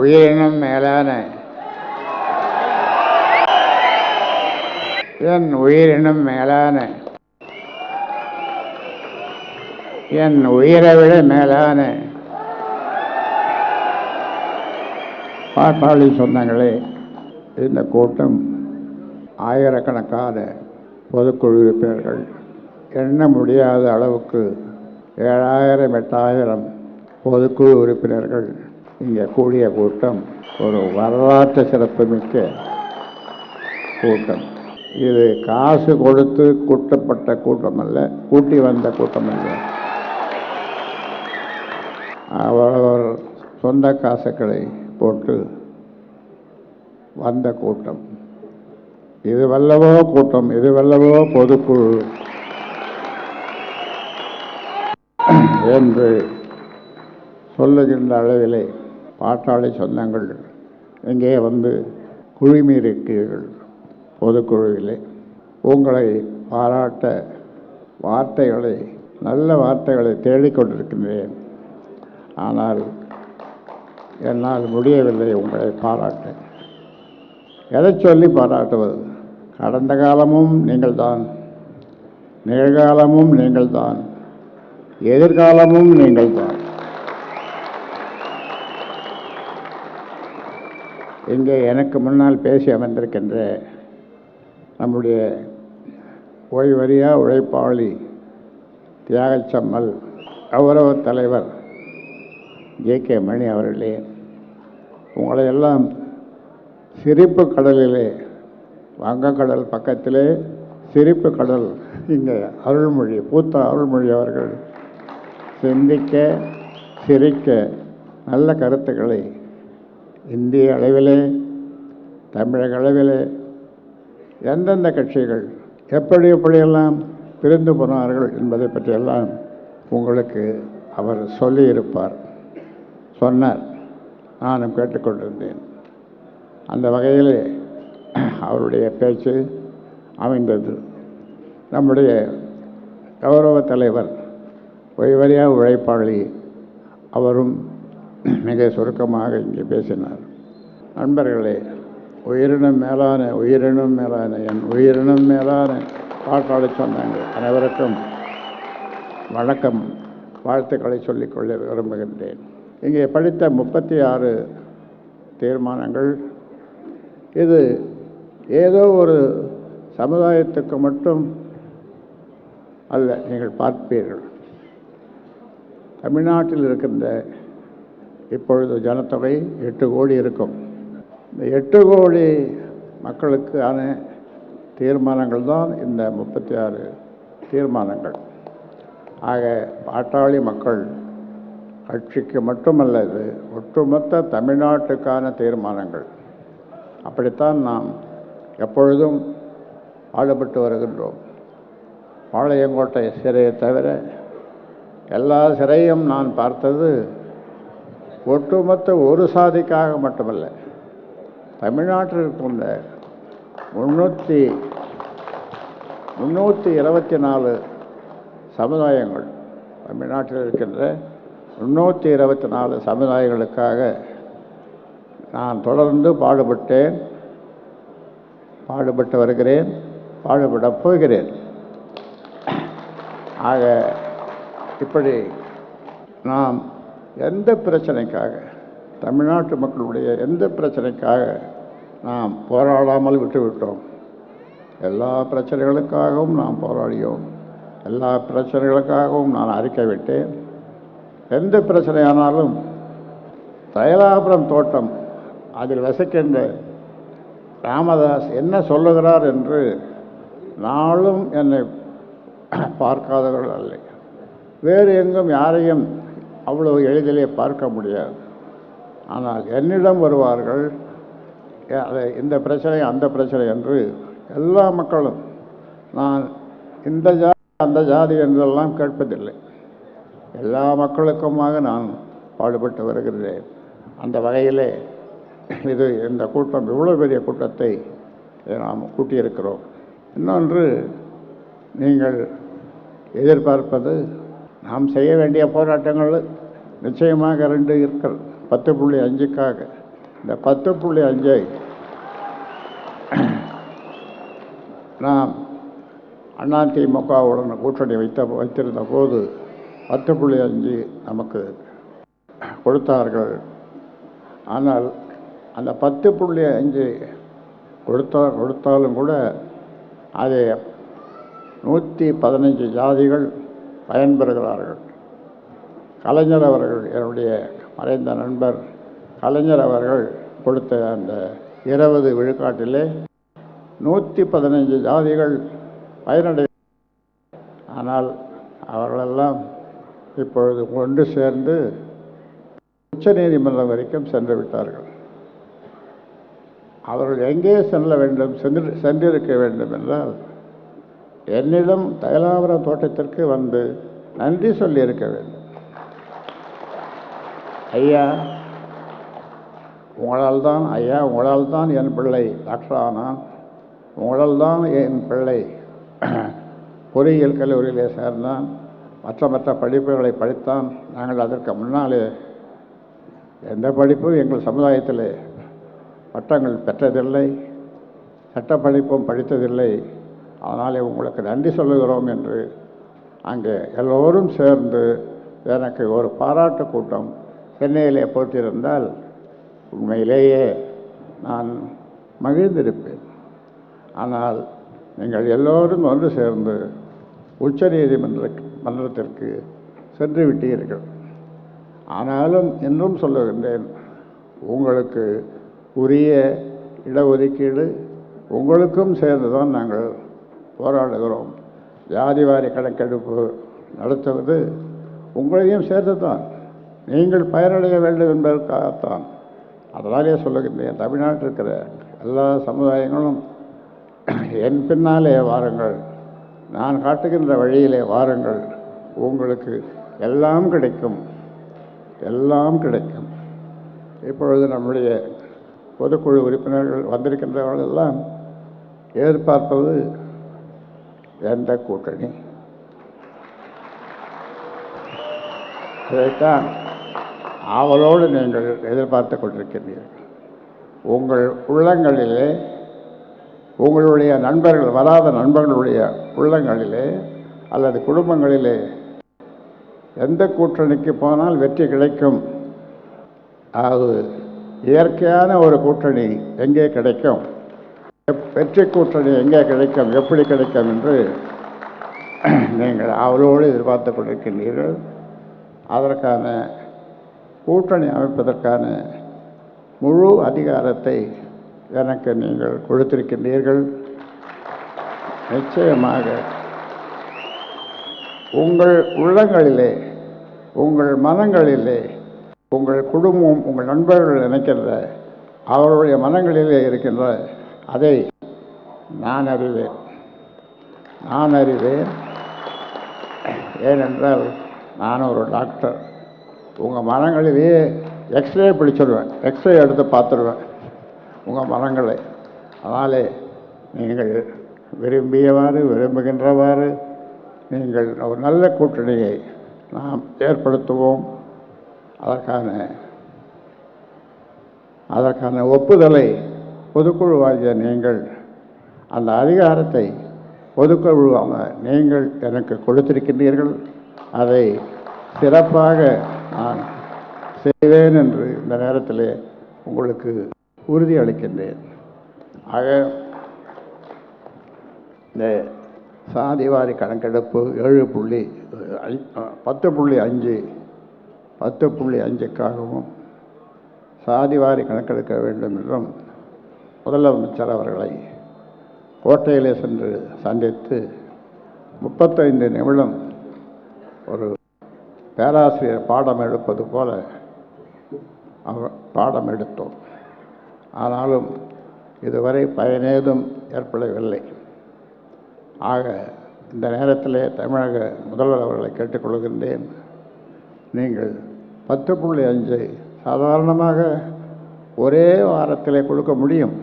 உயிரினும் மேலான என் உயிரினும் மேலான என் உயிரை விட மேலான பாட்டாளி சொந்தங்களே இந்த கூட்டம் ஆயிரக்கணக்கான பொதுக்குழு உறுப்பினர்கள் எண்ண முடியாத அளவுக்கு ஏழாயிரம் எட்டாயிரம் பொதுக்குழு உறுப்பினர்கள் இங்கே கூடிய கூட்டம் ஒரு வரலாற்று சிறப்புமிக்க கூட்டம். இது காசு கொடுத்து கூட்டப்பட்ட கூட்டம் அல்ல கூட்டி வந்த கூட்டம் அல்ல அவரவர் சொந்த காசுகளை போட்டு வந்த கூட்டம். இது வல்லவோ கூட்டம் இது வல்லவோ பொதுக்குழு என்று சொல்லுகின்ற அளவிலே பாட்டாளி சொந்தங்கள் இங்கே வந்து குழுமியிருக்கிறீர்கள்? பொதுக்குழுவிலே. உங்களை பாராட்ட வார்த்தைகளை நல்ல வார்த்தைகளை தேடிக்கொண்டிருக்கின்றேன் ஆனால் என்னால் முடியவில்லை உங்களை பாராட்ட. எதை சொல்லி பாராட்டுவது? கடந்த காலமும் நீங்கள்தான். நிகழ்காலமும் நீங்கள்தான். எதிர்காலமும் நீங்கள்தான். இங்கே எனக்கு முன்னால் பேசி அமர்ந்திருக்கின்ற நம்முடைய ஓய்வறியா உழைப்பாளி தியாகச்சம்மல் கௌரவ தலைவர் ஜே கே மணி அவர்களே உங்களை எல்லாம் சிரிப்பு கடலிலே வங்கக்கடல் பக்கத்திலே சிரிப்பு கடல் இங்கே அருள்மொழி பூத்த அருள்மொழி அவர்கள் சிந்திக்க சிரிக்க நல்ல கருத்துக்களை இந்திய அளவிலே தமிழக அளவிலே எந்தெந்த கட்சிகள் எப்படி எப்படியெல்லாம் பிரிந்து போனார்கள் என்பதை பற்றியெல்லாம் உங்களுக்கு அவர் சொல்லியிருப்பார். சொன்னார். நானும் கேட்டுக்கொண்டிருந்தேன். அந்த வகையில் அவருடைய பேச்சு அமைந்தது. நம்முடைய கௌரவ தலைவர் ஒய்வரியா உழைப்பாளி அவரும் மிக சுருக்கமாக இங்கே பேசினார். நண்பர்களே உயிரினும் மேலான உயிரினும் மேலான என் உயிரினும் மேலான பாட்டாளி சொன்னாங்க அனைவருக்கும் வணக்கம். வாழ்த்துக்களை சொல்லிக்கொள்ள விரும்புகின்றேன். இங்கே படித்த முப்பத்தி ஆறு தீர்மானங்கள். இது ஏதோ ஒரு சமுதாயத்துக்கு மட்டும் அல்ல நீங்கள் பார்ப்பீர்கள். தமிழ்நாட்டில் இருக்கின்ற இப்பொழுது ஜனத்தொகை எட்டு கோடி இருக்கும். இந்த எட்டு கோடி மக்களுக்கான தீர்மானங்கள் தான் இந்த முப்பத்தி ஆறு தீர்மானங்கள். ஆக பாட்டாளி மக்கள் கட்சிக்கு மட்டுமல்ல இது ஒட்டுமொத்த தமிழ்நாட்டுக்கான தீர்மானங்கள். அப்படித்தான் நாம் எப்பொழுதும் பாடுபட்டு வருகின்றோம். பாளையங்கோட்டை சிறையை தவிர எல்லா சிறையும் நான் பார்த்தது ஒட்டுமொத்த ஒரு சாதிக்காக மட்டுமல்ல தமிழ்நாட்டில் இருக்கின்ற முன்னூற்றி முன்னூற்றி இருபத்தி நாலு சமுதாயங்கள் தமிழ்நாட்டில் இருக்கின்ற முன்னூற்றி இருபத்தி நாலு சமுதாயங்களுக்காக நான் தொடர்ந்து பாடுபட்டேன் பாடுபட்டு வருகிறேன் பாடுபடப் போகிறேன். ஆக இப்படி நாம் எந்த பிரச்சனைக்காக தமிழ்நாட்டு மக்களுடைய எந்த பிரச்சனைக்காக நாம் போராடாமல் விட்டுவிட்டோம்? எல்லா பிரச்சனைகளுக்காகவும் நாம் போராடியோம். எல்லா பிரச்சனைகளுக்காகவும் நான் அறிக்கை விட்டேன். எந்த பிரச்சனையானாலும் தைலாபுரம் தோட்டம் அதில் வசிக்கின்ற ராமதாஸ் என்ன சொல்லுகிறார் என்று நாளும் என்னை பார்க்காதவர்கள் அல்ல. வேறு எங்கும் யாரையும் அவ்வளவு எளிதிலே பார்க்க முடியாது. ஆனால் என்னிடம் வருவார்கள் அதை இந்த பிரச்சனை அந்த பிரச்சனை என்று எல்லா மக்களும் நான் இந்த ஜாதி அந்த ஜாதி என்றெல்லாம் கேட்பதில்லை. எல்லா மக்களுக்குமாக நான் பாடுபட்டு வருகிறேன். அந்த வகையிலே இது இந்த கூட்டம் இவ்வளோ பெரிய கூட்டத்தை நாம் கூட்டியிருக்கிறோம். இன்னொன்று நீங்கள் எதிர்பார்ப்பது நாம் செய்ய வேண்டிய போராட்டங்கள் நிச்சயமாக ரெண்டு இருக்கிறது பத்து புள்ளி அஞ்சுக்காக. இந்த பத்து புள்ளி அஞ்சை நாம் அதிமுகவுடன் கூட்டணி வைத்த வைத்திருந்த போது பத்து புள்ளி அஞ்சு நமக்கு கொடுத்தார்கள். ஆனால் அந்த பத்து புள்ளி அஞ்சு கொடுத்தா கொடுத்தாலும் கூட அதை நூற்றி பதினஞ்சு ஜாதிகள் பயன்பெறுகிறார்கள். கலைஞர் அவர்கள் என்னுடைய மறைந்த நண்பர் கலைஞர் அவர்கள் கொடுத்த அந்த இருபது விழுக்காட்டிலே நூற்றி பதினைஞ்சு ஜாதிகள் பயனடை ஆனால் அவர்களெல்லாம் இப்பொழுது ஒன்று சேர்ந்து உச்ச நீதிமன்றம் வரைக்கும் சென்று விட்டார்கள். அவர்கள் எங்கே செல்ல வேண்டும் சென்று சென்றிருக்க வேண்டும் என்றால் என்னிடம் தைலாபுரம் தோட்டத்திற்கு வந்து நன்றி சொல்லியிருக்க வேண்டும். ஐயா உங்களால் தான் ஐயா உங்களால் தான் என் பிள்ளை. டாக்டர் ஆனான். உங்களால் தான் என் பிள்ளை. பொறியியல் கல்லூரியிலே சேர்ந்தான். மற்ற மற்ற படிப்புகளை படித்தான். நாங்கள் அதற்கு முன்னாலே எந்த படிப்பும் எங்கள் சமுதாயத்தில் பட்டங்கள் பெற்றதில்லை. சட்ட படிப்பும் படித்ததில்லை. அதனாலே உங்களுக்கு நன்றி சொல்லுகிறோம் என்று அங்கே எல்லோரும் சேர்ந்து எனக்கு ஒரு பாராட்டு கூட்டம் சென்னையிலே போட்டிருந்தால் உண்மையிலேயே நான் மகிழ்ந்திருப்பேன். ஆனால் நீங்கள் எல்லோரும் ஒன்று சேர்ந்து உச்ச நீதிமன்ற மன்றத்திற்கு சென்று விட்டீர்கள். ஆனாலும் இன்னும் சொல்லுகின்றேன் உங்களுக்கு உரிய இடஒதுக்கீடு உங்களுக்கும் சேர்ந்து தான் நாங்கள் போராடுகிறோம். ஜாதிவாரி கணக்கெடுப்பு நடத்துவது உங்களையும் சேர்த்து தான் நீங்கள் பயனடைய வேண்டும் என்பதற்காகத்தான். அதனாலே சொல்லுகின்றேன் தமிழ்நாட்டில் இருக்கிற எல்லா சமுதாயங்களும் என் பின்னாலே வாருங்கள். நான் காட்டுகின்ற வழியிலே வாருங்கள். உங்களுக்கு எல்லாம் கிடைக்கும். எல்லாம் கிடைக்கும். இப்பொழுது நம்முடைய பொதுக்குழு உறுப்பினர்கள் வந்திருக்கின்றவர்கள் எல்லாம் எதிர்பார்ப்பது எந்த கூட்டணி? இதைத்தான் ஆவலோடு நீங்கள் எதிர்பார்த்து கொண்டிருக்கிறீர்கள். உங்கள் உள்ளங்களிலே உங்களுடைய நண்பர்கள் வராத நண்பர்களுடைய உள்ளங்களிலே அல்லது குடும்பங்களிலே எந்த கூட்டணிக்கு போனால் வெற்றி கிடைக்கும்? அது இயற்கையான ஒரு கூட்டணி எங்கே கிடைக்கும்? வெற்றி கூட்டணி எங்கே கிடைக்கும் எப்படி கிடைக்கும் என்று நீங்கள் அவளோடு எதிர்பார்த்து கொண்டிருக்கின்றீர்கள். அதற்கான கூட்டணி அமைப்பதற்கான முழு அதிகாரத்தை எனக்கு நீங்கள் கொடுத்திருக்கின்றீர்கள். நிச்சயமாக உங்கள் உள்ளங்களிலே உங்கள் மனங்களிலே உங்கள் குடும்பம் உங்கள் நண்பர்கள் நினைக்கின்ற அவருடைய மனங்களிலே இருக்கின்ற அதை நான் அறிவேன். நான் அறிவேன். ஏனென்றால் நான் ஒரு டாக்டர். உங்கள் மரங்களிலேயே எக்ஸ்ரே பிடிச்சிடுவேன் எக்ஸ்ரே எடுத்து பார்த்துருவேன். உங்கள் மரங்களை. அதனாலே நீங்கள் விரும்பியவாறு விரும்புகின்றவாறு நீங்கள் ஒரு நல்ல கூட்டணியை நாம் ஏற்படுத்துவோம். அதற்கான அதற்கான ஒப்புதலை பொதுக்குழுவாகிய நீங்கள் அந்த அதிகாரத்தை பொதுக்குழுவாக நீங்கள் எனக்கு கொடுத்திருக்கின்றீர்கள். அதை சிறப்பாக நான் செய்வேன் என்று இந்த நேரத்தில் உங்களுக்கு உறுதி அளிக்கின்றேன். ஆக இந்த சாதிவாரி கணக்கெடுப்பு ஏழு புள்ளி பத்து புள்ளி அஞ்சு பத்து புள்ளி அஞ்சுக்காகவும் சாதிவாரி கணக்கெடுக்க வேண்டும் என்றும் முதலமைச்சர் அவர்களை கோட்டையிலே சென்று சந்தித்து முப்பத்தைந்து நிமிடம் ஒரு பேராசிரியர் பாடம் எடுப்பது போல அவர் பாடம் எடுத்தோம். ஆனாலும் இதுவரை பயனேதும் ஏற்படவில்லை. ஆக இந்த நேரத்திலே தமிழக முதல்வர் அவர்களை கேட்டுக்கொள்கின்றேன் நீங்கள் பத்து புள்ளி அஞ்சு சாதாரணமாக ஒரே வாரத்திலே கொடுக்க முடியும்.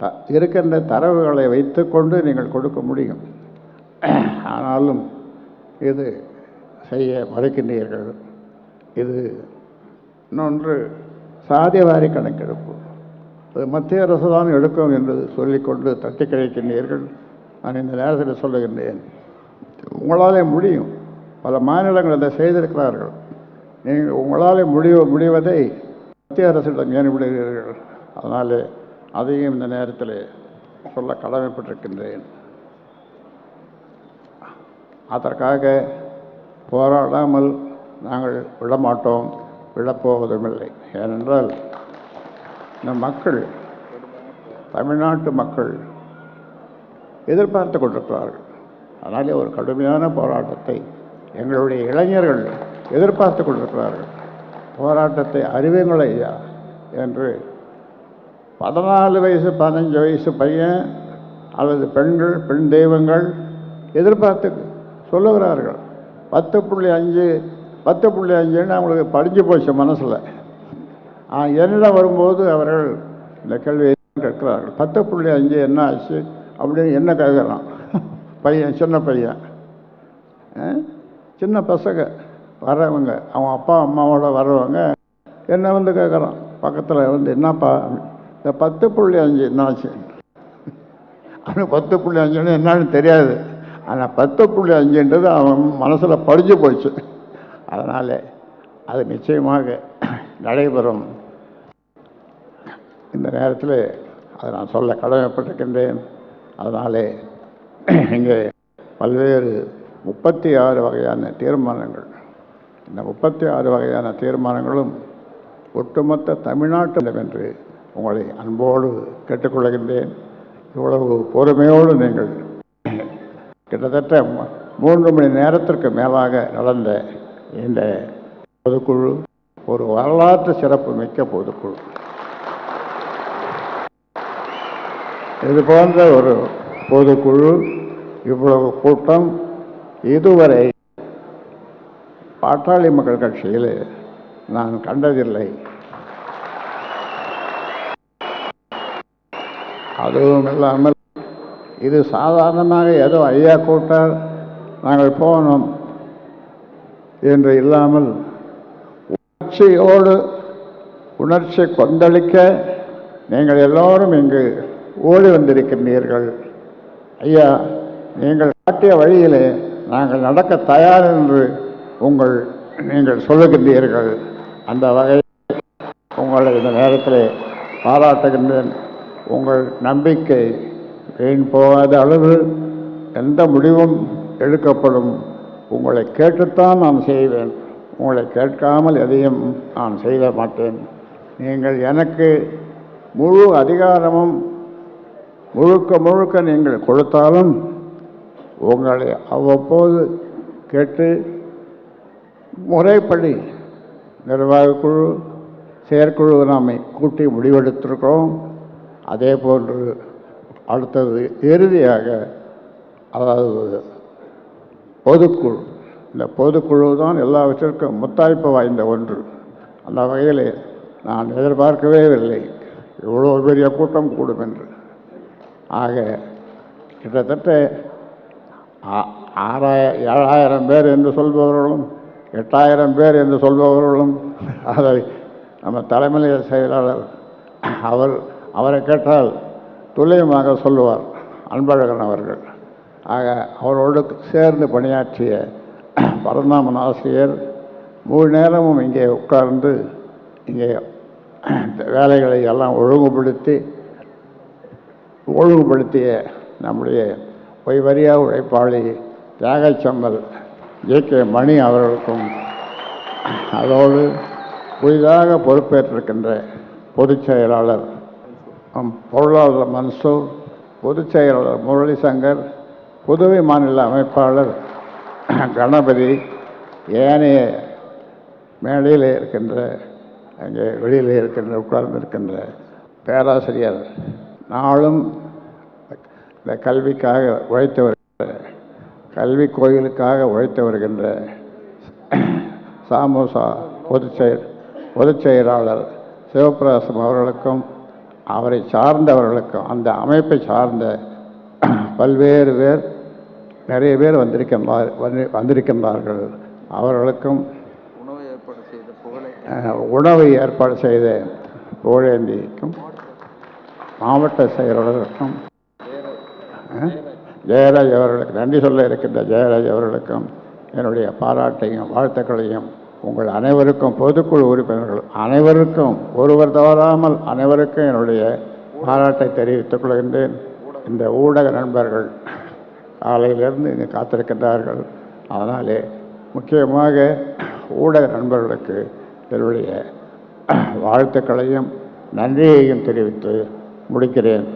த இருக்கின்ற தரவுகளை வைத்துக்கொண்டு நீங்கள் கொடுக்க முடியும். ஆனாலும் இது செய்ய மறுக்கின்றீர்கள். இது இன்னொன்று சாதிவாரி கணக்கெடுப்பு. அது மத்திய அரசு தான் எடுக்கும் என்று சொல்லிக்கொண்டு தட்டி கழிக்கின்றீர்கள் நான் இந்த நேரத்தில் சொல்லுகின்றேன். உங்களாலே முடியும். பல மாநிலங்கள் அதை செய்திருக்கிறார்கள். நீங்கள் உங்களால் முடிவு முடிவதை மத்திய அரசிடம் ஏன் விடுகிறீர்கள் அதனாலே அதையும் இந்த நேரத்தில் சொல்ல கடமைப்பட்டிருக்கின்றேன். அதற்காக போராடாமல் நாங்கள் விடமாட்டோம் விடப்போவதுமில்லை. ஏனென்றால் இந்த மக்கள் தமிழ்நாட்டு மக்கள் எதிர்பார்த்து கொண்டிருக்கிறார்கள். அதனாலே ஒரு கடுமையான போராட்டத்தை எங்களுடைய இளைஞர்கள் எதிர்பார்த்து கொண்டிருக்கிறார்கள். போராட்டத்தை அறிவுங்கள் ஐயா என்று பதினாலு வயசு பதினஞ்சு வயசு பையன் அல்லது பெண்கள் பெண் தெய்வங்கள் எதிர்பார்த்து சொல்லுகிறார்கள். பத்து புள்ளி அஞ்சு பத்து புள்ளி அஞ்சுன்னு அவங்களுக்கு படிஞ்சு போச்சு மனசில். என்னிடம் வரும்போது அவர்கள் இந்த கேள்வியை கேட்கிறார்கள். பத்து புள்ளி அஞ்சு என்ன ஆச்சு அப்படின்னு என்ன கேட்குறான்? பையன் சின்ன பையன். ஆ? சின்ன பசங்க வர்றவங்க அவன் அப்பா அம்மாவோட வர்றவங்க என்ன வந்து கேட்குறான்? பக்கத்தில் வந்து என்னப்பா இந்த பத்து புள்ளி அஞ்சு என்னாச்சு அவனுக்கு பத்து புள்ளி அஞ்சுன்னு என்னன்னு தெரியாது. ஆனால் பத்து புள்ளி அஞ்சுன்றது அவன் மனசில் படிஞ்சு போச்சு. அதனால் அது நிச்சயமாக நடைபெறும். இந்த நேரத்தில் அதை நான் சொல்ல கடமைப்பட்டிருக்கின்றேன். அதனாலே இங்கே பல்வேறு முப்பத்தி ஆறு வகையான தீர்மானங்கள். இந்த முப்பத்தி ஆறு வகையான தீர்மானங்களும் ஒட்டுமொத்த தமிழ்நாட்டில் என்று உங்களை அன்போடு கேட்டுக்கொள்கின்றேன். இவ்வளவு பொறுமையோடு நீங்கள் கிட்டத்தட்ட மூன்று மணி நேரத்திற்கு மேலாக நடந்த இந்த பொதுக்குழு ஒரு வரலாற்று சிறப்பு மிக்க பொதுக்குழு. இது போன்ற ஒரு பொதுக்குழு இவ்வளவு கூட்டம் இதுவரை பாட்டாளி மக்கள் கட்சியில் நான் கண்டதில்லை. அதுவும் இல்லாமல் இது சாதாரணமாக ஏதோ ஐயா கூட்டால் நாங்கள் போனோம் என்று இல்லாமல் உணர்ச்சியோடு உணர்ச்சி கொந்தளிக்க நீங்கள் எல்லோரும் இங்கு ஓடி வந்திருக்கின்றீர்கள் ஐயா நீங்கள் காட்டிய வழியிலே நாங்கள் நடக்க தயார் என்று உங்கள் நீங்கள் சொல்லுகின்றீர்கள். அந்த வகையில் உங்களை இந்த நேரத்தில் பாராட்டுகின்றேன். உங்கள் நம்பிக்கை வீண் போகாத அளவு எந்த முடிவும் எடுக்கப்படும்? உங்களை கேட்டுத்தான் நான் செய்வேன். உங்களை கேட்காமல் எதையும் நான் செய்ய மாட்டேன். நீங்கள் எனக்கு முழு அதிகாரமும் முழுக்க முழுக்க நீங்கள் கொடுத்தாலும் உங்களை அவ்வப்போது கேட்டு முறைப்படி நிர்வாகக் குழு செயற்குழு நாமை கூட்டி முடிவெடுத்திருக்கிறோம். அதே போன்று அடுத்தது இறுதியாக அதாவது பொதுக்குழு. இந்த பொதுக்குழு தான் எல்லாவற்றிற்கும் முத்தாய்ப்பு வாய்ந்த ஒன்று. அந்த வகையில் நான் எதிர்பார்க்கவே இல்லை. இவ்வளோ பெரிய கூட்டம் கூடும் என்று. ஆக கிட்டத்தட்ட ஆ- ஆறாய ஏழாயிரம் பேர் என்று சொல்பவர்களும் எட்டாயிரம் பேர் என்று சொல்பவர்களும் அதை நம்ம தலைமை செயலாளர் அவர் அவரை கேட்டால் துல்லியமாக சொல்லுவார் அன்பழகன் அவர்கள். ஆக அவரோடு சேர்ந்து பணியாற்றிய பரந்தாமன் ஆசிரியர் முழு நேரமும் இங்கே உட்கார்ந்து இங்கே வேலைகளை எல்லாம் ஒழுங்குபடுத்தி ஒழுங்குபடுத்திய நம்முடைய பொய்வரியா உழைப்பாளி தியாகச்சம்பல் ஜே கே மணி அவர்களுக்கும் அதோடு புதிதாக பொறுப்பேற்றிருக்கின்ற பொதுச் செயலாளர் பொருளாளர் மன்சூர் பொதுச் செயலாளர் முரளி சங்கர் புதுவை மாநில அமைப்பாளர் கணபதி ஏனைய மேடையில் இருக்கின்ற அங்கே வெளியில் இருக்கின்ற உட்கார்ந்து இருக்கின்ற பேராசிரியர் நாளும் இந்த கல்விக்காக உழைத்து வருகின்ற கல்வி கோயிலுக்காக உழைத்து வருகின்ற சாமோசா பொதுச் செயல் பொதுச் செயலாளர் சிவபிரகாசம் அவர்களுக்கும் அவரை சார்ந்தவர்களுக்கும் அந்த அமைப்பை சார்ந்த பல்வேறு பேர் நிறைய பேர் வந்திருக்கின்றார் வந்து வந்திருக்கின்றார்கள். அவர்களுக்கும் உணவு ஏற்பாடு செய்த புகழை உணவை ஏற்பாடு செய்த புகழேந்திக்கும் மாவட்ட செயலாளருக்கும் ஜெயராஜ் அவர்களுக்கு நன்றி சொல்ல இருக்கின்ற ஜெயராஜ் அவர்களுக்கும் என்னுடைய பாராட்டையும் வாழ்த்துக்களையும் உங்கள் அனைவருக்கும் பொதுக்குழு உறுப்பினர்கள் அனைவருக்கும் ஒருவர் தவறாமல் அனைவருக்கும் என்னுடைய பாராட்டை தெரிவித்துக் கொள்கின்றேன். இந்த ஊடக நண்பர்கள் காலையிலிருந்து இங்கே காத்திருக்கின்றார்கள். அதனாலே முக்கியமாக ஊடக நண்பர்களுக்கு என்னுடைய வாழ்த்துக்களையும் நன்றியையும் தெரிவித்து முடிக்கிறேன்.